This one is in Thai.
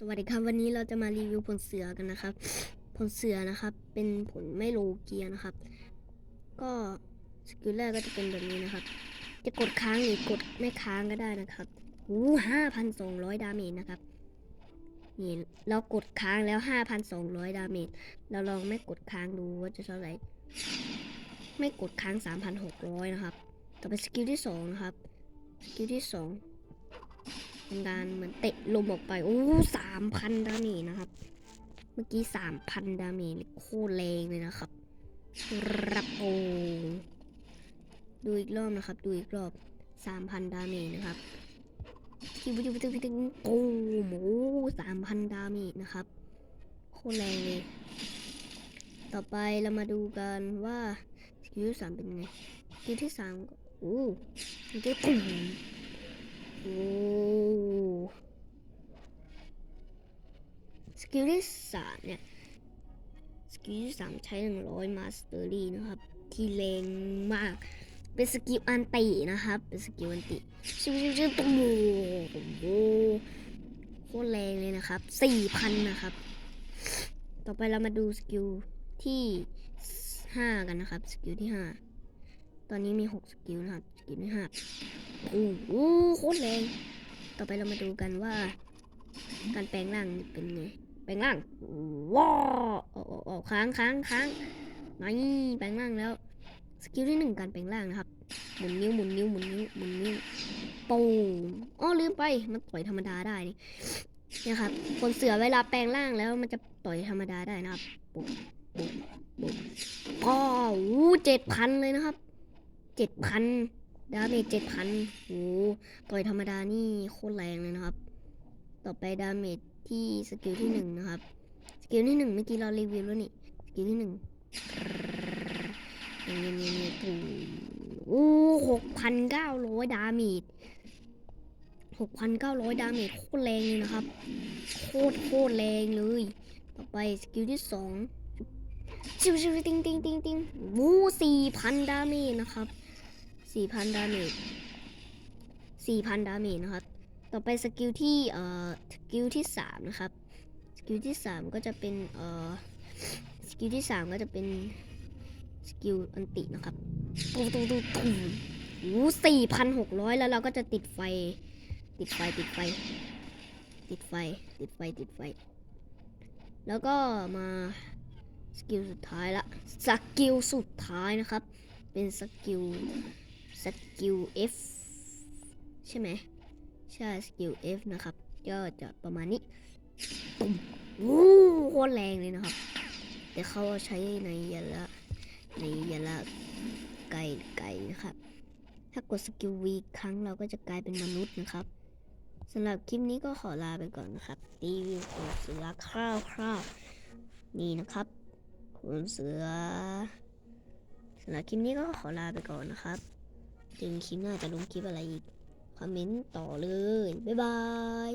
สวัสดีครับวันนี้เราจะมารีวิวผลเสือกันนะครับ ผลเสือนะครับ เป็นผลไม่โลเกียนะครับ ก็สกิลแรกก็จะเป็นแบบนี้นะครับ จะกดค้างหรือกดไม่ค้างก็ได้นะครับหูห้าพันสองร้อยดาเมจนะครับนี่เรากดค้างแล้วห้าพันสองร้อยดาเมจเราลองไม่กดค้างดูว่าจะเท่าไหร่ไม่กดค้างสามพันหกร้อยนะครับ ต่อไปสกิลที่สองนะครับ สกิลที่สอง เป็นการเหมือนเตะลมออกไป โอ้สามพันดาเมจนะครับ เมื่อกี้สามพันดาเมจโคตรแรงเลยนะครับรับโอดูอีกรอบนะครับ ดูอีกรอบสามพันดาเมจนะครับคิวคิวคิวคิวโอ้โหสามพันดาเมจนะครับ โคตรแรงเลย ต่อไปเรามาดูกันว่าสกิลที่สามเป็นไงสกิลที่สามโอ้สกิลตุ่มโอ้ สกิลที่สามเนี่ย สกิลที่สามใช้หนึ่งร้อยมาสเตอรี่นะครับ ที่แรงมาก เป็นสกิลอันตินะครับ เป็นสกิลอันติชิวชิวชิวตุ้มโอ้โหโคตรแรงเลยนะครับสี่พันนะครับ ต่อไปเรามาดูสกิลที่ห้ากันนะครับ สกิลที่ห้า ตอนนี้มีหกสกิลนะครับสกิลที่ห้าโอ้โหโคตรแรง ต่อไปเรามาดูกันว่า การแปลงร่างเป็นไง แปลงร่าง ว้าวโอ้โอ้โอ้ค้างค้างค้างนี่แปลงร่างแล้ว สกิลที่หนึ่งการแปลงร่างนะครับหมุนนิ้วหมุนนิ้วหมุนนิ้วหมุนนิ้วปูอ๋อลืมไป มันต่อยธรรมดาได้นี่เนี่ยครับ คนเสือเวลาแปลงร่างแล้วมันจะต่อยธรรมดาได้นะครับปุ๊บปุ๊บปุ๊บอ๋อเจ็ดพันเลยนะครับ เจ็ดพันดาเมจเจ็ดพันโหต่อยธรรมดานี่โคตรแรงเลยนะครับ ต่อไปดาเมจที่สกิลที่หนึ่งนะครับ สกิลที่หนึ่งเมื่อกี้เรารีวิวแล้วนี่ สกิลที่หนึ่งนี่นี่นี่นี่ปูโอ้หกพันเก้าร้อยดาเมจหกพันเก้าร้อยดาเมจโคตรแรงเลยนะครับ โคตรโคตรแรงเลย ต่อไปสกิลที่สองชิวชิวติงติงติงติงวูสี่พันดาเมจนะครับ สี่พันดาเมจสี่พันดาเมจนะครับ ต่อไปสกิลที่เอ่อสกิลที่สามนะครับ สกิลที่สามก็จะเป็นเอ่อสกิลที่สามก็จะเป็นสกิลอันตินะครับตุ้มตุ้มตุ้มตุ้มโอ้สี่พันหกร้อยแล้วเราก็จะติดไฟ ติดไฟติดไฟ ติดไฟ ติดไฟติดไฟ แล้วก็มาสกิลสุดท้ายละ สกิลสุดท้ายนะครับ เป็นสกิล สกิล F ใช่ไหมใช่สกิล F นะครับก็จะประมาณนี้ปุ่มวู้โคตรแรงเลยนะครับ แต่เขาใช้ในยาละในยาละไก่ไก่นะครับ ถ้ากดสกิล V ครั้งเราก็จะกลายเป็นมนุษย์นะครับสำหรับคลิปนี้ก็ขอลาไปก่อนนะครับรีวิวขนเสือคร่าวๆนี่นะครับขนเสือสำหรับคลิปนี้ก็ขอลาไปก่อนนะครับ จึงคลิปหน้าจะลงคลิปอะไรอีก คอมเมนต์ต่อเลย บ๊ายบาย